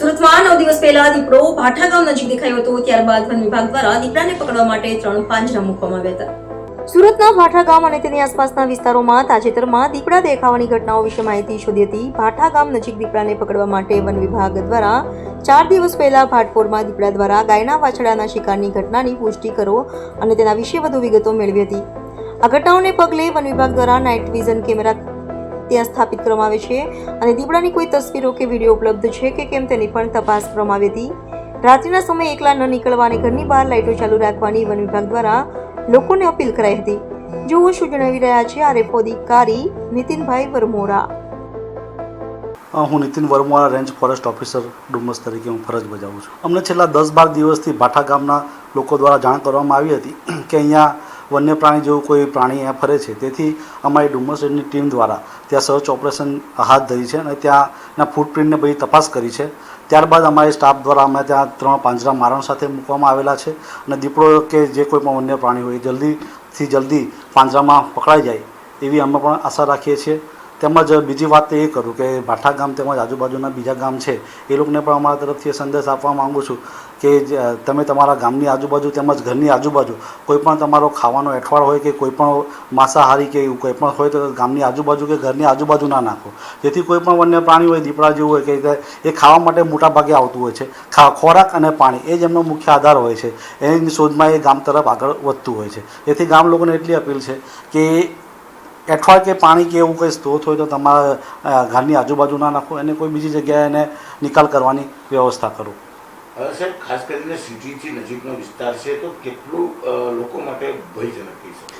સુરતમાં નવ દિવસ પહેલા દીપડો ભાઠા નજીક દેખાયો હતો. ત્યારબાદ વન વિભાગ દ્વારા દીપડાને પકડવા માટે ત્રણ પાંજરા મૂકવામાં આવ્યા હતા. સુરતના ભાઠા ગામ અને તેની આસપાસના વિસ્તારોમાં તાજેતરમાં દીપડા દેખાવાની ઘટનાઓ વિશે માહિતી શોધી હતી. ભાઠા ગામ નજીક દીપડાને પકડવા માટે વન વિભાગ દ્વારા ચાર દિવસ પહેલા ભાટપોરમાં દીપડા દ્વારા ગાયના વાછડાના શિકારની ઘટનાની પુષ્ટિ કરો અને તેના વિશે વધુ વિગતો મેળવી હતી. આ ઘટનાઓને પગલે વન વિભાગ દ્વારા નાઇટ વિઝન કેમેરા ત્યાં સ્થાપિત કરવામાં આવે છે અને દીપડાની કોઈ તસવીરો કે વીડિયો ઉપલબ્ધ છે કે કેમ તેની પણ તપાસ કરવામાં આવી હતી. રાત્રિના સમયે એકલા ન નીકળવા ઘરની બહાર લાઇટો ચાલુ રાખવાની વન વિભાગ દ્વારા લોકોને અપીલ કરાઈ હતી. જુઓ શું જણાવી રહ્યા છે આરએફઓ અધિકારી નીતિનભાઈ વરમોરા. હું Nitin Varma range forest officer, Dumas તરીકે હું ફરજ બજાવું છું. અમને છેલ્લા દસ બાર દિવસથી ભાઠા ગામના લોકો દ્વારા જાણ કરવામાં આવી હતી કે અહીંયા વન્ય પ્રાણી જેવું કોઈ પ્રાણી અહીંયા ફરે છે. તેથી અમારી ડુમસ રેન્જની ટીમ દ્વારા ત્યાં સર્ચ ઓપરેશન હાથ ધરી છે અને ત્યાંના ફૂટપ્રિન્ટને બધી તપાસ કરી છે. ત્યારબાદ અમારી સ્ટાફ દ્વારા અમે ત્યાં ત્રણ પાંજરા મારણ સાથે મૂકવામાં આવેલા છે અને દીપડો કે જે કોઈ પણ વન્ય પ્રાણી હોય જલ્દીથી જલ્દી પાંજરામાં પકડાઈ જાય એવી અમે પણ આશા રાખીએ છીએ. તેમજ બીજી વાત એ કરું કે ભાઠા ગામ તેમજ આજુબાજુના બીજા ગામ છે, એ લોકોને પણ અમારા તરફથી સંદેશ આપવા માગું છું કે તમે તમારા ગામની આજુબાજુ તેમજ ઘરની આજુબાજુ કોઈ પણ તમારો ખાવાનો એઠવાડ હોય કે કોઈ પણ માંસાહારી કે એવું કોઈ પણ હોય તો ગામની આજુબાજુ કે ઘરની આજુબાજુ ના નાખો. જેથી કોઈ પણ વન્ય પ્રાણી હોય, દીપડા જેવું હોય કે એ ખાવા માટે મોટા ભાગે આવતું હોય છે. ખોરાક અને પાણી એ જ એમનો મુખ્ય આધાર હોય છે. એની શોધમાં એ ગામ તરફ આગળ વધતું હોય છે. જેથી ગામ લોકોને એટલી અપીલ છે કે એઠવાડ કે પાણી કે એવું કંઈ સ્ત્રોત હોય તો તમારા ઘરની આજુબાજુ ના નાખો. એને કોઈ બીજી જગ્યાએ એને નિકાલ કરવાની વ્યવસ્થા કરો. સાહેબ ખાસ કરીને સિટીથી નજીકનો વિસ્તાર છે તો કેટલું લોકો માટે ભયજનક શકે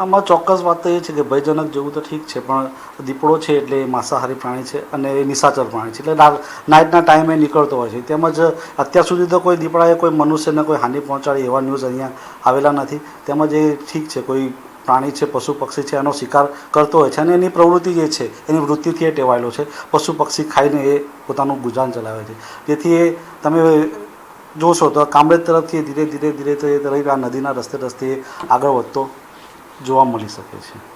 આમાં ચોક્કસ વાત તો એ છે કે ભયજનક જેવું તો ઠીક છે પણ દીપડો છે એટલે એ માંસાહારી પ્રાણી છે અને એ નિશાચર પ્રાણી છે. એટલે નાઇટના ટાઈમે નીકળતો હોય છે. તેમજ અત્યાર સુધી તો કોઈ દીપડાએ કોઈ મનુષ્યને કોઈ હાનિ પહોંચાડી એવા ન્યૂઝ અહીંયા આવેલા નથી. તેમજ એ ઠીક છે કોઈ પ્રાણી છે, પશુ, પક્ષી છે, એનો શિકાર કરતો હોય છે અને એની પ્રવૃત્તિ જે છે, એની વૃત્તિથી એ ટેવાયેલો છે. પશુ, પક્ષી ખાઈને એ પોતાનું ગુજરાન ચલાવે છે. જેથી એ તમે જોશો તો કામરેજ તરફથી ધીરે ધીરે ધીરે ધીરે આ નદીના રસ્તે રસ્તે આગળ વધતો જોવા મળી શકે છે.